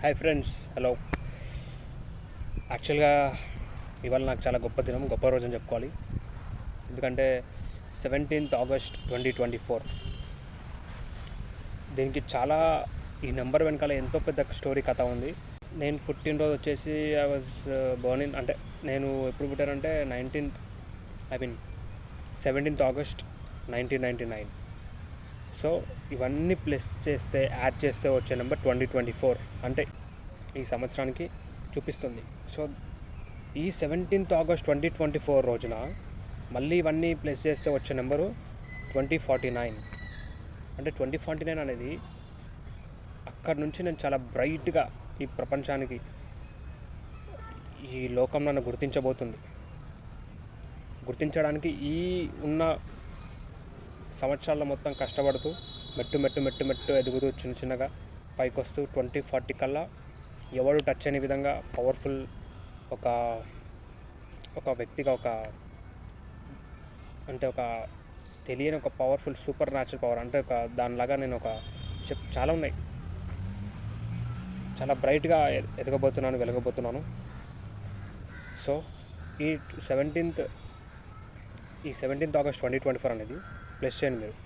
Hi friends hello యాక్చువల్గా ఇవాళ నాకు చాలా గొప్ప దినం గొప్ప రోజు అని చెప్పుకోవాలి. ఎందుకంటే seventeenth August twenty twenty four దీనికి చాలా ఈ నెంబర్ వెనకాల ఎంతో పెద్ద స్టోరీ కథ ఉంది. నేను పుట్టినరోజు వచ్చేసి ఐ వాజ్ బోర్న్ ఇన్ అంటే నేను ఎప్పుడు పుట్టానంటే nineteenth I mean seventeenth August nineteen ninety nine so ఇవన్నీ ప్లస్ చేస్తే యాడ్ చేస్తే వచ్చే నెంబర్ ట్వంటీ ట్వంటీ ఫోర్. అంటే ఈ సంవత్సరానికి చూపిస్తుంది. సో ఈ seventeenth August twenty twenty four రోజున మళ్ళీ ఇవన్నీ ప్లస్ చేస్తే వచ్చే నెంబరు ట్వంటీ ఫార్టీ నైన్. అంటే ట్వంటీ ఫార్టీ నైన్ అనేది అక్కడి నుంచి నేను చాలా బ్రైట్గా ఈ ప్రపంచానికి ఈ లోకం నన్ను గుర్తించబోతుంది. గుర్తించడానికి ఈ ఉన్న సంవత్సరాల మొత్తం కష్టపడుతూ మెట్టు మెట్టు మెట్టు మెట్టు ఎదుగుతూ చిన్న చిన్నగా పైకి వస్తూ ట్వంటీ ఫార్టీ కల్లా ఎవరు టచ్ అనే విధంగా పవర్ఫుల్ ఒక ఒక వ్యక్తిగా ఒక అంటే ఒక తెలియని ఒక పవర్ఫుల్ సూపర్ న్యాచురల్ పవర్ అంటే ఒక దానిలాగా నేను ఒక చెప్ చాలా ఉన్నాయి. చాలా బ్రైట్గా ఎదగబోతున్నాను వెలగబోతున్నాను. సో ఈ సెవెంటీన్త్ ఈ seventeenth August twenty twenty four అనేది ప్లస్ చేయండి మీరు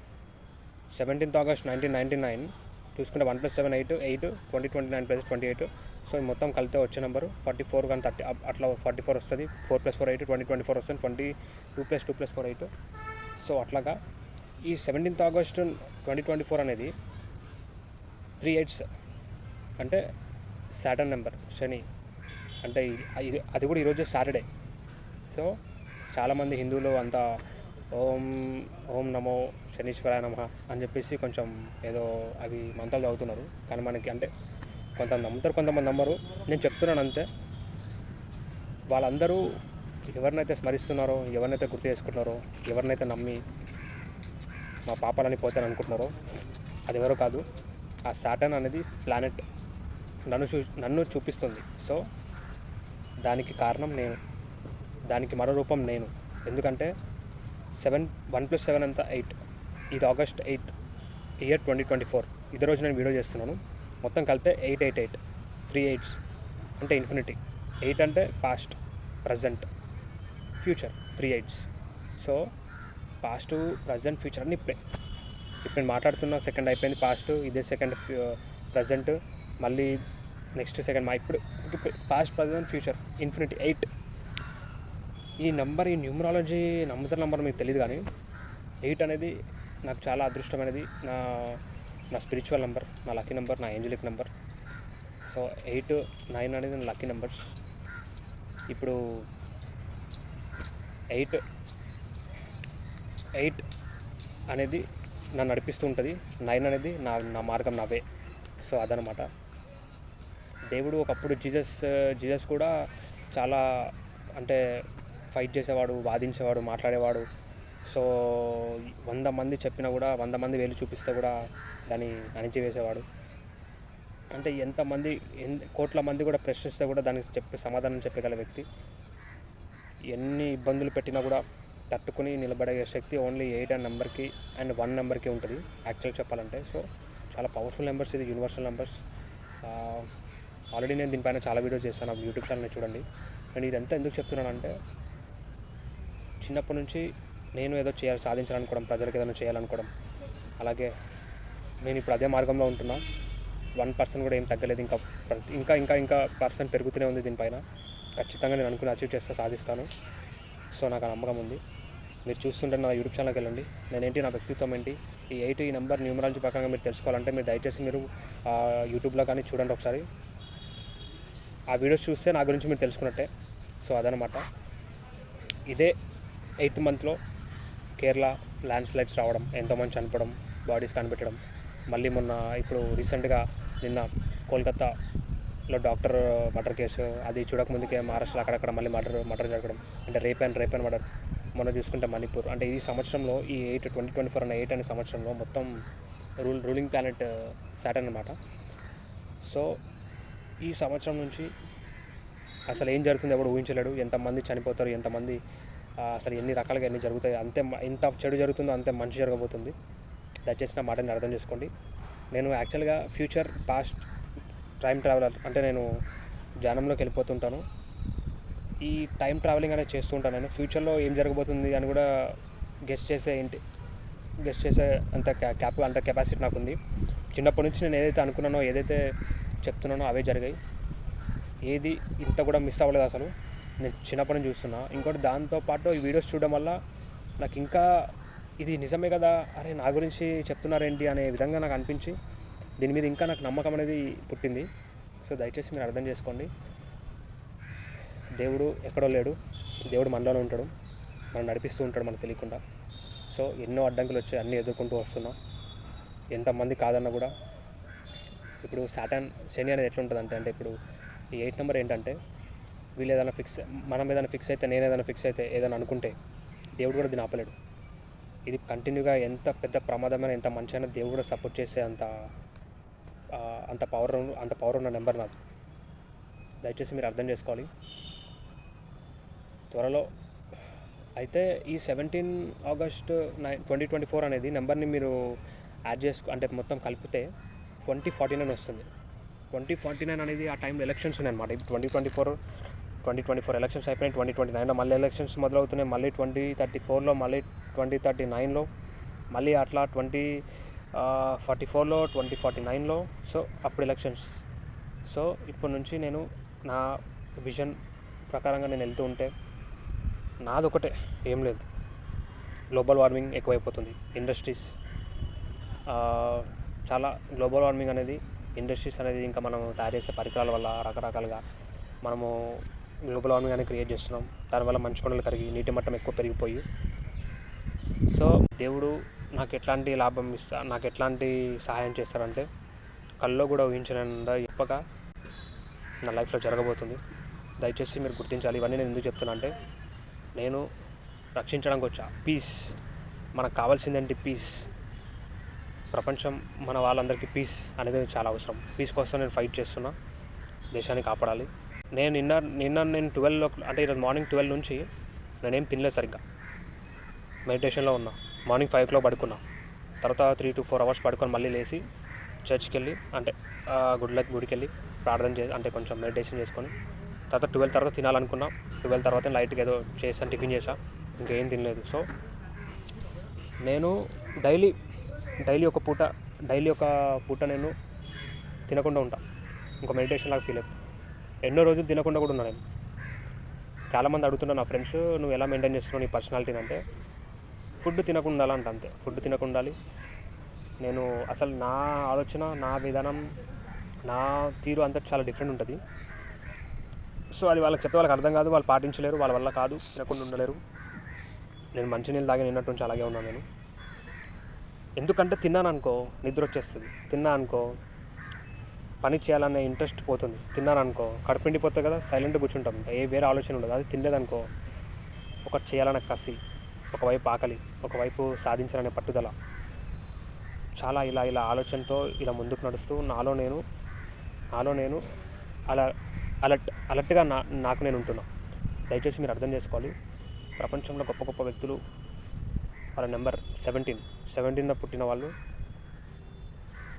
seventeenth August nineteen ninety nine చూసుకుంటే one plus seven eight eight twenty twenty nine plus twenty eight. So మొత్తం కలిపితే వచ్చే నెంబరు ఫార్టీ ఫోర్ కానీ థర్టీ అట్లా ఫార్టీ ఫోర్ వస్తుంది. Four plus four eight twenty twenty four వస్తుంది. Twenty two plus two plus four eight. So అట్లాగా ఈ seventeenth August twenty twenty four అనేది త్రీ ఎయిట్స్ అంటే సాటర్న్ నెంబర్ శని. అంటే అది కూడా ఈరోజు సాటర్డే. సో చాలామంది హిందువులు అంతా ఓం ఓం నమో శనీశ్వరాయ నమ అని చెప్పేసి కొంచెం ఏదో అవి మంత్రాలు చదువుతున్నారు. కానీ మనకి అంటే కొంత నమ్ముతారు కొంతమంది నమ్మరు. నేను చెప్తున్నాను అంతే వాళ్ళందరూ ఎవరినైతే స్మరిస్తున్నారో ఎవరినైతే గుర్తు చేసుకుంటున్నారో ఎవరినైతే నమ్మి మా పాపాలని పోతాను అనుకుంటున్నారో అది ఎవరో కాదు. ఆ సాటర్న్ అనేది ప్లానెట్ నన్ను చూ నన్ను చూపిస్తుంది. సో దానికి కారణం నేను దానికి మరో రూపం నేను. ఎందుకంటే సెవెన్ వన్ ప్లస్ సెవెన్ అంతా ఎయిట్. ఇది August eighth year twenty twenty four. ఇదే రోజు నేను వీడియో చేస్తున్నాను. మొత్తం కలిపితే eight eight eight. Three eights అంటే ఇన్ఫినిటీ. ఎయిట్ అంటే past present future three eights. So past present future అని ఇప్పుడే. ఇప్పుడు నేను మాట్లాడుతున్న సెకండ్ అయిపోయింది పాస్ట్ ఇదే సెకండ్ ప్రజెంట్ మళ్ళీ నెక్స్ట్ సెకండ్ మా ఇప్పుడు past present future infinity eight. ఈ నెంబర్ ఈ న్యూమరాలజీ నమ్ముతారు నెంబర్ మీకు తెలియదు కానీ ఎయిట్ అనేది నాకు చాలా అదృష్టమైనది. నా నా స్పిరిచువల్ నెంబర్ నా లక్కీ నెంబర్ నా angelic number so eight nine అనేది నా లక్కీ నెంబర్స్ ఇప్పుడు ఎయిట్ ఎయిట్ అనేది నన్ను నడిపిస్తూ ఉంటుంది. నైన్ అనేది నా నా మార్గం నావే సో అదనమాట దేవుడు ఒకప్పుడు జీసస్ జీసస్ కూడా చాలా అంటే ఫైట్ చేసేవాడు వాదించేవాడు మాట్లాడేవాడు. సో వంద మంది చెప్పినా కూడా వంద మంది వేలు చూపిస్తే కూడా దాన్ని అణిచివేసేవాడు. అంటే ఎంతమంది ఎన్ కోట్ల మంది కూడా ప్రశ్నిస్తే కూడా దానికి చెప్పే సమాధానం చెప్పగల వ్యక్తి. ఎన్ని ఇబ్బందులు పెట్టినా కూడా తట్టుకుని నిలబడే శక్తి ఓన్లీ ఎయిట్ అండ్ నెంబర్కి అండ్ వన్ నెంబర్కి ఉంటుంది యాక్చువల్ చెప్పాలంటే. సో చాలా పవర్ఫుల్ నెంబర్స్ ఇది యూనివర్సల్ నెంబర్స్. ఆల్రెడీ నేను దీనిపైన చాలా వీడియోస్ చేస్తాను యూట్యూబ్ ఛానల్ చూడండి. నేను ఇదంతా ఎందుకు చెప్తున్నానంటే చిన్నప్పటి నుంచి నేను ఏదో చేయాలి సాధించాలనుకోవడం ప్రజలకు ఏదైనా చేయాలనుకోవడం. అలాగే నేను ఇప్పుడు అదే మార్గంలో ఉంటున్నా. వన్ పర్సెంట్ కూడా ఏం తగ్గలేదు. ఇంకా ప్రతి- ఇంకా ఇంకా ఇంకా పర్సెంట్ పెరుగుతూనే ఉంది దీనిపైన. ఖచ్చితంగా నేను అనుకుని అచీవ్ చేస్తే సాధిస్తాను. సో నాకు ఆ నమ్మకం ఉంది. మీరు చూస్తుంటే నా యూట్యూబ్ ఛానల్కి వెళ్ళండి. నేనేంటి నా వ్యక్తిత్వం ఏంటి? ఈ ఎయిట్ ఈ నెంబర్ న్యూమరాలజీ ప్రకారంగా మీరు తెలుసుకోవాలంటే మీరు దయచేసి మీరు యూట్యూబ్లో కానీ చూడండి ఒకసారి. ఆ వీడియోస్ చూస్తే నా గురించి మీరు తెలుసుకున్నట్టే. సో అదనమాట. ఇదే ఎయిత్ మంత్లో కేరళ ల్యాండ్ స్లైడ్స్ రావడం ఎంతోమంది చనిపోవడం బాడీస్ కనిపెట్టడం. మళ్ళీ మొన్న ఇప్పుడు రీసెంట్గా నిన్న కోల్కతాలో డాక్టర్ మర్డర్ కేసు అది చూడకముందుకే మహారాష్ట్ర అక్కడక్కడ మళ్ళీ మర్డర్ మర్డర్ జరగడం అంటే rape and rape and murder మనం చూసుకుంటే మణిపూర్. అంటే ఈ సంవత్సరంలో ఈ ఎయిట్ ట్వంటీ ట్వంటీ ఫోర్ అనే ఎయిట్ అనే సంవత్సరంలో మొత్తం రూల్ రూలింగ్ ప్లానెట్ సాటర్న్ అనమాట సో ఈ సంవత్సరం నుంచి అసలు ఏం జరుగుతుందో ఎవడు ఊహించలేడు. ఎంతమంది చనిపోతారు ఎంతమంది అసలు ఎన్ని రకాలుగా ఎన్ని జరుగుతాయి అంతే ఎంత చెడు జరుగుతుందో అంతే మంచి జరగబోతుంది. దయచేసి నా మాటని అర్థం చేసుకోండి. నేను యాక్చువల్గా ఫ్యూచర్ పాస్ట్ టైం ట్రావెలర్ అంటే నేను ధ్యానంలోకి వెళ్ళిపోతుంటాను. ఈ టైం ట్రావెలింగ్ అనేది చేస్తూ ఉంటాను నేను. ఫ్యూచర్లో ఏం జరగబోతుంది అని కూడా గెస్ట్ చేసే ఏంటి గెస్ట్ చేసే అంత క్యాప్ అంత కెపాసిటీ నాకు ఉంది చిన్నప్పటి నుంచి నేను ఏదైతే అనుకున్నానో ఏదైతే చెప్తున్నానో అవే జరిగాయి. ఏది ఇంత కూడా మిస్ అవ్వలేదు అసలు. నేను చిన్నప్పటి నుంచి చూస్తున్నా. ఇంకోటి దాంతోపాటు ఈ వీడియోస్ చూడడం వల్ల నాకు ఇంకా ఇది నిజమే కదా? అరే నా గురించి చెప్తున్నారేంటి అనే విధంగా నాకు అనిపించి దీని మీద ఇంకా నాకు నమ్మకం అనేది పుట్టింది. సో దయచేసి మీరు అర్థం చేసుకోండి. దేవుడు ఎక్కడో లేడు. దేవుడు మనలోనే ఉంటాడు. మనం నడిపిస్తూ ఉంటాడు మనకు తెలియకుండా. సో ఎన్నో అడ్డంకులు వచ్చాయి అన్నీ ఎదుర్కొంటూ వస్తున్నాం. ఎంతమంది కాదన్నా కూడా. ఇప్పుడు సాటన్ శని అనేది ఎట్లుంటుందంటే అంటే ఇప్పుడు ఈ ఎయిట్ నెంబర్ ఏంటంటే వీళ్ళు ఏదైనా ఫిక్స్ మనం ఏదైనా ఫిక్స్ అయితే నేను ఏదైనా ఫిక్స్ అయితే ఏదైనా అనుకుంటే దేవుడు కూడా దీన్ని ఆపలేడు. ఇది కంటిన్యూగా ఎంత పెద్ద ప్రమాదమైన ఎంత మంచైనా దేవుడు కూడా సపోర్ట్ చేసే అంత అంత పవర్ అంత పవర్ ఉన్న నెంబర్ నాది. దయచేసి మీరు అర్థం చేసుకోవాలి. త్వరలో అయితే ఈ seventeen August nine twenty twenty four అనేది నెంబర్ని మీరు యాడ్ చేసుకు అంటే మొత్తం కలిపితే ట్వంటీ ఫార్టీ నైన్ వస్తుంది. ట్వంటీ ఫార్టీ నైన్ అనేది ఆ టైంలో ఎలక్షన్స్ ఉన్నాయన్నమాట. ఇప్పుడు twenty twenty four twenty twenty four elections అయిపోయినాయి. ట్వంటీ ట్వంటీ నైన్లో మళ్ళీ ఎలక్షన్స్ మొదలవుతున్నాయి. మళ్ళీ ట్వంటీ థర్టీ ఫోర్లో మళ్ళీ ట్వంటీ థర్టీ నైన్లో మళ్ళీ అట్లా ట్వంటీ ఫార్టీ ఫోర్లో ట్వంటీ ఫార్టీ నైన్లో. సో అప్పుడు ఎలక్షన్స్. సో ఇప్పటి నుంచి నేను నా విజన్ ప్రకారంగా నేను వెళ్తూ ఉంటే నాది ఒకటే ఏం లేదు. గ్లోబల్ వార్మింగ్ ఎక్కువైపోతుంది. ఇండస్ట్రీస్ చాలా గ్లోబల్ వార్మింగ్ అనేది ఇండస్ట్రీస్ అనేది ఇంకా మనం తయారు చేసే పరికరాల వల్ల రకరకాలుగా మనము గ్లోబల్ వార్మింగ్ అనేది క్రియేట్ చేస్తున్నాం దానివల్ల మంచు కొండలు కరిగి నీటి మట్టం ఎక్కువ పెరిగిపోయి. సో దేవుడు నాకు ఎట్లాంటి లాభం ఇస్తా నాకు ఎట్లాంటి సహాయం చేస్తారంటే కల్లో కూడా ఊహించిన చెప్పగా నా లైఫ్లో జరగబోతుంది. దయచేసి మీరు గుర్తించాలి. ఇవన్నీ నేను ఎందుకు చెప్తున్నా అంటే నేను రక్షించడానికి వచ్చా. పీస్ మనకు కావాల్సిందేంటి పీస్ ప్రపంచం మన వాళ్ళందరికీ పీస్ అనేది చాలా అవసరం. పీస్ కోసం నేను ఫైట్ చేస్తున్నా. దేశాన్ని కాపాడాలి. నేను నిన్న నిన్న నేను ట్వెల్వ్ అంటే ఈరోజు మార్నింగ్ ట్వెల్వ్ నుంచి నేనేం తినలేదు సరిగ్గా. మెడిటేషన్లో ఉన్నా. మార్నింగ్ ఫైవ్ క్లాక్ పడుకున్నా. తర్వాత త్రీ టు ఫోర్ అవర్స్ పడుకొని మళ్ళీ లేచి చర్చ్కి వెళ్ళి అంటే గుడిలోకి గుడికి వెళ్ళి ప్రార్థన చేసి అంటే కొంచెం మెడిటేషన్ చేసుకొని తర్వాత ట్వెల్వ్ తర్వాత తినాలనుకున్నా. ట్వెల్వ్ తర్వాత లైట్గా ఏదో చేసాను టిఫిన్ చేసా ఇంకేం తినలేదు. సో నేను డైలీ డైలీ ఒక పూట డైలీ ఒక పూట నేను తినకుండా ఉంటా. ఇంకా మెడిటేషన్ లాగా ఫీల్ అవుతుంది ఎన్నో రోజులు తినకుండా కూడా ఉన్నాను నేను. చాలామంది అడుగుతున్నారు నా ఫ్రెండ్స్ నువ్వు ఎలా మెయింటైన్ చేస్తున్నావు నీ పర్సనాలిటీని? అంటే ఫుడ్ తినకుండా ఉండాలంట అంతే. ఫుడ్ తినకుండా ఉండాలి నేను అసలు నా ఆలోచన నా విధానం నా తీరు అంతా చాలా డిఫరెంట్ ఉంటుంది. సో అది వాళ్ళకి చెప్తే వాళ్ళకి అర్థం కాదు వాళ్ళు పాటించలేరు వాళ్ళ వల్ల కాదు తినకుండా ఉండలేరు. నేను మంచినీళ్ళు తాగి నిన్నట్టు నుంచి అలాగే ఉన్నాను నేను. ఎందుకంటే తిన్నాను అనుకో నిద్ర వచ్చేస్తుంది. తిన్నా అనుకో పని చేయాలనే ఇంట్రెస్ట్ పోతుంది. తిన్నాను అనుకో కడుపు నిండిపోతుంది కదా సైలెంట్ కూర్చుంటాం. ఏ వేరే ఆలోచన ఉండదు. అది తినలేదనుకో ఒకటి చేయాలన్న కసి ఒకవైపు ఆకలి ఒకవైపు సాధించాలనే పట్టుదల. చాలా ఇలా ఇలా ఆలోచనతో ఇలా ముందుకు నడుస్తూ నాలో నేను నాలో నేను అలా అలర్ట్ అలర్ట్గా నా నాకు నేను ఉంటున్నా. దయచేసి మీరు అర్థం చేసుకోవాలి. ప్రపంచంలో గొప్ప గొప్ప వ్యక్తులు వాళ్ళ నెంబర్ సెవెంటీన్. సెవెంటీన్లో పుట్టిన వాళ్ళు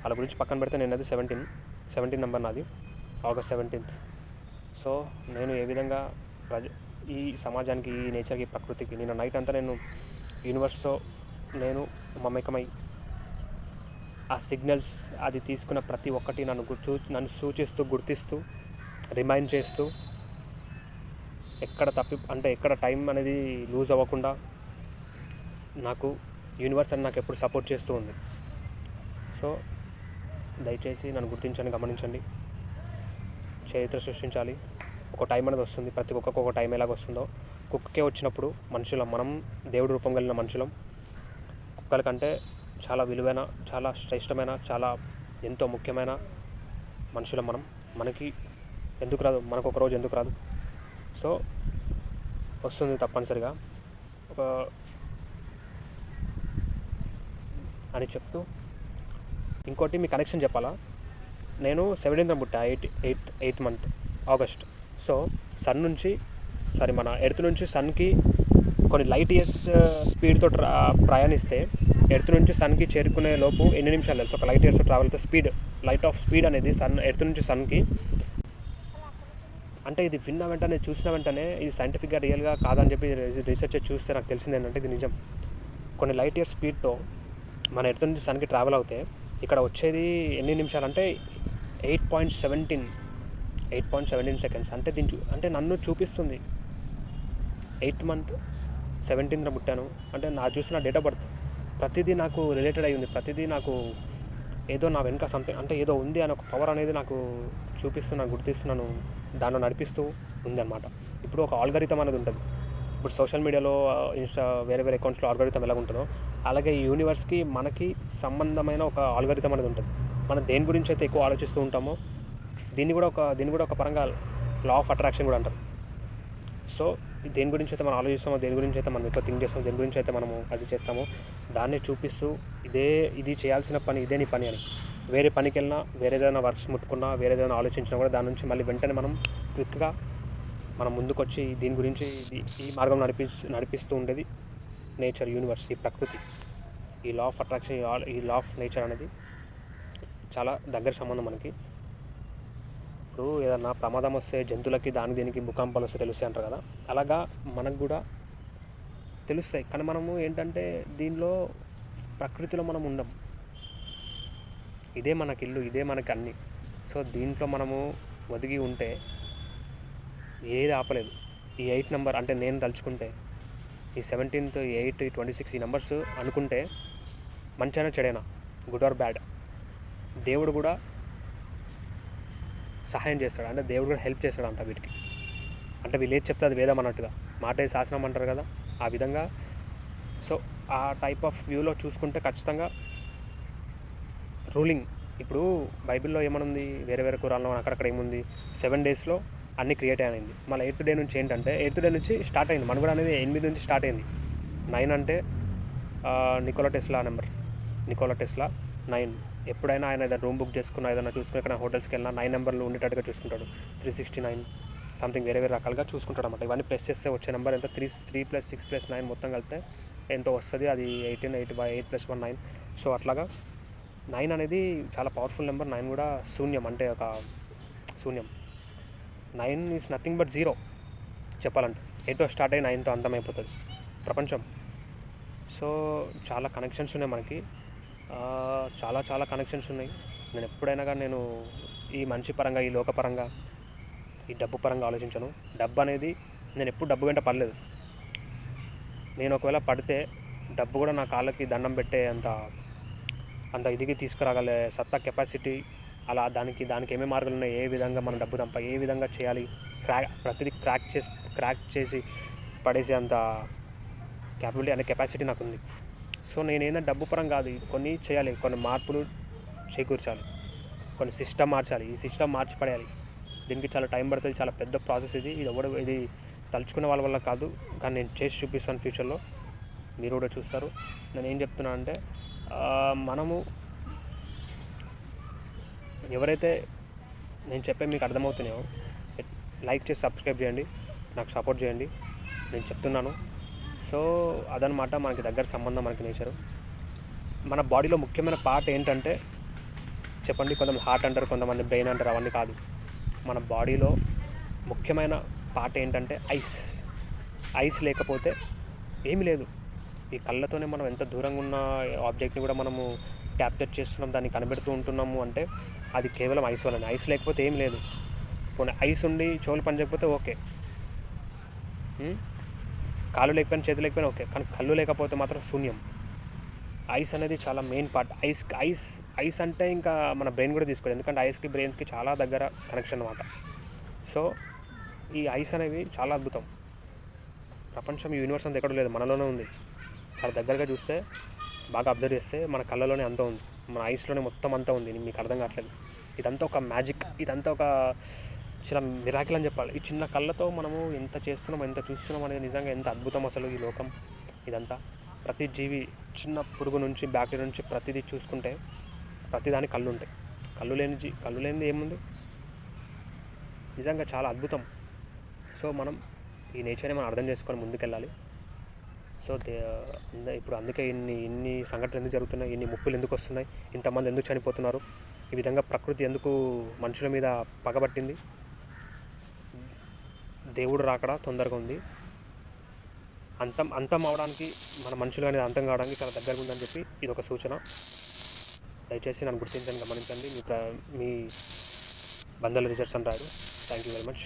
వాళ్ళ గురించి పక్కన పెడితే నేను అది సెవెంటీన్. సెవెంటీన్ నెంబర్ నాది ఆగస్ట్ సెవెంటీన్త్. సో నేను ఏ విధంగా ప్రజ ఈ సమాజానికి ఈ నేచర్కి ప్రకృతికి నిన్న నైట్ అంతా నేను యూనివర్స్తో నేను మమేకమై ఆ సిగ్నల్స్ అది తీసుకున్న ప్రతి ఒక్కటి నన్ను గుర్తు నన్ను సూచిస్తూ గుర్తిస్తూ రిమైండ్ చేస్తూ ఎక్కడ తప్పి అంటే ఎక్కడ టైం అనేది లూజ్ అవ్వకుండా నాకు యూనివర్స్ అని నాకు ఎప్పుడు సపోర్ట్ చేస్తూ ఉంది. సో దయచేసి నన్ను గుర్తించండి గమనించండి. చరిత్ర సృష్టించాలి. ఒక టైం అనేది వస్తుంది. ప్రతి ఒక్కరికి ఒక టైం ఎలాగ వస్తుందో. కుక్కకే వచ్చినప్పుడు మనుషులం మనం దేవుడి రూపం కలిగిన మనుషులం. కుక్కల కంటే చాలా విలువైన చాలా శ్రేష్టమైన చాలా ఎంతో ముఖ్యమైన మనుషులం మనం. మనకి ఎందుకు రాదు? మనకు ఒక రోజు ఎందుకు రాదు? సో వస్తుంది తప్పనిసరిగా. ఒక అని చెప్తూ ఇంకోటి మీ కనెక్షన్ చెప్పాలా? నేను సెవెంటీన్త్ పుట్టా eight eighth eighth month August. So sun నుంచి సారీ మన ఎర్త్ నుంచి సన్కి కొన్ని లైట్ ఇయర్స్ స్పీడ్తో ట్రా ప్రయాణిస్తే ఎర్త్ నుంచి సన్కి చేరుకునే లోపు ఎన్ని నిమిషాలు తెలుసు? ఒక లైట్ ఇయర్స్ ట్రావెల్ అయితే స్పీడ్ లైట్ ఆఫ్ స్పీడ్ అనేది సన్ ఎర్త్ నుంచి సన్కి. అంటే ఇది విన్న వెంటనే చూసిన వెంటనే ఇది సైంటిఫిక్గా రియల్గా కాదని చెప్పి రీసెర్చ్ చూస్తే నాకు తెలిసింది ఏంటంటే ఇది నిజం. కొన్ని లైట్ ఇయర్ స్పీడ్తో మన ఎర్త్ నుంచి సన్కి ట్రావెల్ అవుతే ఇక్కడ వచ్చేది ఎన్ని నిమిషాలు అంటే eight point seventeen eight point seventeen seconds. అంటే దీని చూ అంటే నన్ను చూపిస్తుంది. ఎయిత్ మంత్ సెవెంటీన్త్న పుట్టాను. అంటే నా చూసిన డేట్ ఆఫ్ బర్త్ ప్రతిదీ నాకు రిలేటెడ్ అయ్యింది. ప్రతిదీ నాకు ఏదో నా వెనుక సంథింగ్ అంటే ఏదో ఉంది అని ఒక పవర్ అనేది నాకు చూపిస్తున్నా గుర్తిస్తున్నాను దానిలో నడిపిస్తూ ఉందన్నమాట. ఇప్పుడు ఒక ఆల్గరితం అనేది ఉంటుంది. ఇప్పుడు సోషల్ మీడియాలో ఇన్స్టా వేరే వేరే అకౌంట్స్లో ఆల్గరితం ఎలా ఉంటుందో అలాగే యూనివర్స్కి మనకి సంబంధమైన ఒక ఆల్గరిథం అనేది ఉంటుంది. మనం దేని గురించి అయితే ఎక్కువ ఆలోచిస్తూ ఉంటామో దీన్ని కూడా ఒక దీన్ని కూడా ఒక పరంగా లా ఆఫ్ అట్రాక్షన్ కూడా అంటారు. సో దేని గురించి అయితే మనం ఆలోచిస్తామో దేని గురించి అయితే మనం ఎక్కువ థింక్ చేస్తామో దేని గురించి అయితే మనము అది చేస్తామో దాన్ని చూపిస్తూ ఇదే ఇది చేయాల్సిన పని ఇదే నీ పని అని. వేరే పనికి వెళ్ళినా వేరే ఏదైనా వర్క్స్ ముట్టుకున్నా వేరే ఏదైనా ఆలోచించినా కూడా దాని నుంచి మళ్ళీ వెంటనే మనం క్విక్గా మనం ముందుకొచ్చి దీని గురించి ఇది ఈ మార్గం నడిపి నడిపిస్తూ ఉండేది నేచర్ యూనివర్స్ ఈ ప్రకృతి. ఈ లా ఆఫ్ అట్రాక్షన్ ఈ లా ఆఫ్ నేచర్ అనేది చాలా దగ్గర సంబంధం మనకి. ఇప్పుడు ఏదన్నా ప్రమాదం వస్తే జంతువులకి దాని దీనికి భూకంపాలు వస్తే తెలుస్తాయి అంటారు కదా. అలాగా మనకు కూడా తెలుస్తాయి. కానీ మనము ఏంటంటే దీనిలో ప్రకృతిలో మనం ఉండం. ఇదే మనకి ఇల్లు ఇదే మనకి అన్ని సో దీంట్లో మనము ఒదిగి ఉంటే ఏది ఆపలేదు. ఈ ఎయిట్ నెంబర్ అంటే నేను తలుచుకుంటే ఈ సెవెంటీన్త్ ఎయిట్ ట్వంటీ సిక్స్ ఈ నెంబర్స్ అనుకుంటే మంచైనా చెడైనా? Good or bad. దేవుడు కూడా సహాయం చేస్తాడు. అంటే దేవుడు కూడా హెల్ప్ చేస్తాడు అంట వీటికి. అంటే వీళ్ళు ఏది చెప్తే అది వేదం అన్నట్టుగా. మాట శాసనం అంటారు కదా ఆ విధంగా. సో ఆ టైప్ ఆఫ్ వ్యూలో చూసుకుంటే ఖచ్చితంగా రూలింగ్ ఇప్పుడు బైబిల్లో ఏమనుంది? వేరే వేరే కురాల్లో అక్కడక్కడ ఏముంది? సెవెన్ డేస్లో అన్నీ క్రియేట్ అయింది మళ్ళీ ఎయిత్ డే నుంచి ఏంటంటే ఎయిత్ డే నుంచి స్టార్ట్ అయింది. మన కూడా అనేది ఎనిమిది నుంచి స్టార్ట్ అయింది. నైన్ అంటే Nikola Tesla number Nikola Tesla nine ఎప్పుడైనా ఆయన ఏదైనా రూమ్ బుక్ చేసుకున్నా ఏదైనా చూసుకుని ఎక్కడ హోటల్స్కి వెళ్ళినా నైన్ నెంబర్లు ఉండేటట్టుగా చూసుకుంటాడు. త్రీ సిక్స్టీ నైన్ సంథింగ్ వేరే వేరే రకాలుగా చూసుకుంటాడు అనమాట ఇవన్నీ ప్లస్ చేస్తే వచ్చే నెంబర్ ఎంత? Three three plus six plus nine మొత్తం కలిపితే ఎంతో వస్తుంది. అది eighteen eight by eight plus one nine so అట్లాగా నైన్ అనేది చాలా పవర్ఫుల్ నెంబర్ నైన్ కూడా శూన్యం అంటే ఒక శూన్యం. Nine is nothing but zero చెప్పాలంటే. ఎయిట్తో స్టార్ట్ అయ్యి నైన్తో అంతమైపోతుంది. ప్రపంచం. సో చాలా కనెక్షన్స్ ఉన్నాయి మనకి. చాలా చాలా కనెక్షన్స్ ఉన్నాయి. నేను ఎప్పుడైనా కానీ నేను ఈ మనిషి పరంగా ఈ లోకపరంగా ఈ డబ్బు పరంగా ఆలోచించను. డబ్బు అనేది నేను ఎప్పుడు డబ్బు వెంట పడలేదు. నేను ఒకవేళ పడితే డబ్బు కూడా నా కాళ్ళకి దండం పెట్టే అంత అంత ఇదికి తీసుకురాగలే సత్తా కెపాసిటీ అలా దానికి దానికి ఏమేమి మార్గాలు ఉన్నాయి? ఏ విధంగా మనం డబ్బు తంప ఏ విధంగా చేయాలి? క్రాక్ ప్రతిదీ క్రాక్ చేసి క్రాక్ చేసి పడేసే అంత క్యాపబిలిటీ అనే కెపాసిటీ నాకు ఉంది. సో నేనేదో డబ్బు పరం కాదు కొన్ని చేయాలి కొన్ని మార్పులు చేకూర్చాలి. కొన్ని సిస్టమ్ మార్చాలి ఈ సిస్టమ్ మార్చి పడేయాలి. దీనికి చాలా టైం పడుతుంది చాలా పెద్ద ప్రాసెస్ ఇది. ఇది ఎవడు ఇది తలుచుకునే వాళ్ళ వల్ల కాదు కానీ నేను చేసి చూపిస్తాను ఫ్యూచర్లో. మీరు కూడా చూస్తారు. నేను ఏం చెప్తున్నా అంటే మనము ఎవరైతే నేను చెప్పే మీకు అర్థమవుతున్నాయో లైక్ చేసి సబ్స్క్రైబ్ చేయండి నాకు సపోర్ట్ చేయండి నేను చెప్తున్నాను. సో అదనమాట మనకి దగ్గర సంబంధం మనకి నేచరు. మన బాడీలో ముఖ్యమైన పార్ట్ ఏంటంటే చెప్పండి కొంతమంది హార్ట్ అంటారు కొంతమంది బ్రెయిన్ అంటారు అవన్నీ కాదు. మన బాడీలో ముఖ్యమైన పార్ట్ ఏంటంటే ఐస్. ఐస్ లేకపోతే ఏమీ లేదు. ఈ కళ్ళతోనే మనం ఎంత దూరంగా ఉన్న ఆబ్జెక్ట్ని కూడా మనము క్యాప్చర్ చేస్తున్నాం దాన్ని కనబెడుతూ ఉంటున్నాము అంటే అది కేవలం ఐస్ వలన ఐస్ లేకపోతే ఏం లేదు. పోనీ ఐస్ ఉండి చెవులు పని చేయకపోతే ఓకే కాళ్ళు లేకపోయినా చేతి లేకపోయినా ఓకే. కానీ కళ్ళు లేకపోతే మాత్రం శూన్యం. ఐస్ అనేది చాలా main part. Ice ice ice అంటే ఇంకా మన బ్రెయిన్ కూడా తీసుకోవాలి ఎందుకంటే ఐస్కి బ్రెయిన్స్కి చాలా దగ్గర కనెక్షన్ అనమాట సో ఈ ఐస్ అనేవి చాలా అద్భుతం. ప్రపంచం యూనివర్స్ అంతా ఎక్కడ లేదు. మనలోనే ఉంది. అక్కడ దగ్గరగా చూస్తే బాగా అబ్జర్వ్ చేస్తే మన కళ్ళలోనే అంతా ఉంది. మన ఐస్లోనే మొత్తం అంతా ఉంది. మీకు అర్థం కావట్లేదు. ఇదంతా ఒక మ్యాజిక్ ఇదంతా ఒక చాలా మిరాకిల్ అని చెప్పాలి. ఈ చిన్న కళ్ళతో మనము ఎంత చేస్తున్నాం ఎంత చూస్తున్నాం అనేది నిజంగా ఎంత అద్భుతం అసలు ఈ లోకం. ఇదంతా ప్రతి జీవి చిన్న పురుగు నుంచి బ్యాక్టీరియా నుంచి ప్రతిదీ చూసుకుంటే ప్రతిదాని కళ్ళు ఉంటాయి. కళ్ళు లేని జీ కళ్ళు లేనిది ఏముంది? నిజంగా చాలా అద్భుతం. సో మనం ఈ నేచర్ని మనం అర్థం చేసుకొని ముందుకెళ్ళాలి. సో దే ఇప్పుడు అందుకే ఇన్ని ఇన్ని సంఘటనలు ఎందుకు జరుగుతున్నాయి ఇన్ని ముప్పులు ఎందుకు వస్తున్నాయి ఇంతమంది ఎందుకు చనిపోతున్నారు ఈ విధంగా ప్రకృతి ఎందుకు మనుషుల మీద పగబట్టింది. దేవుడు రాకడా తొందరగా ఉంది. అంతం అంతం అవడానికి మన మనుషులు అనేది అంతం కావడానికి చాలా దగ్గరగా ఉందని చెప్పి ఇది ఒక సూచన. దయచేసి నన్ను గుర్తించండి గమనించండి. మీ మీ బందల రీసెర్చ్ అంటారు థ్యాంక్ యూ వెరీ మచ్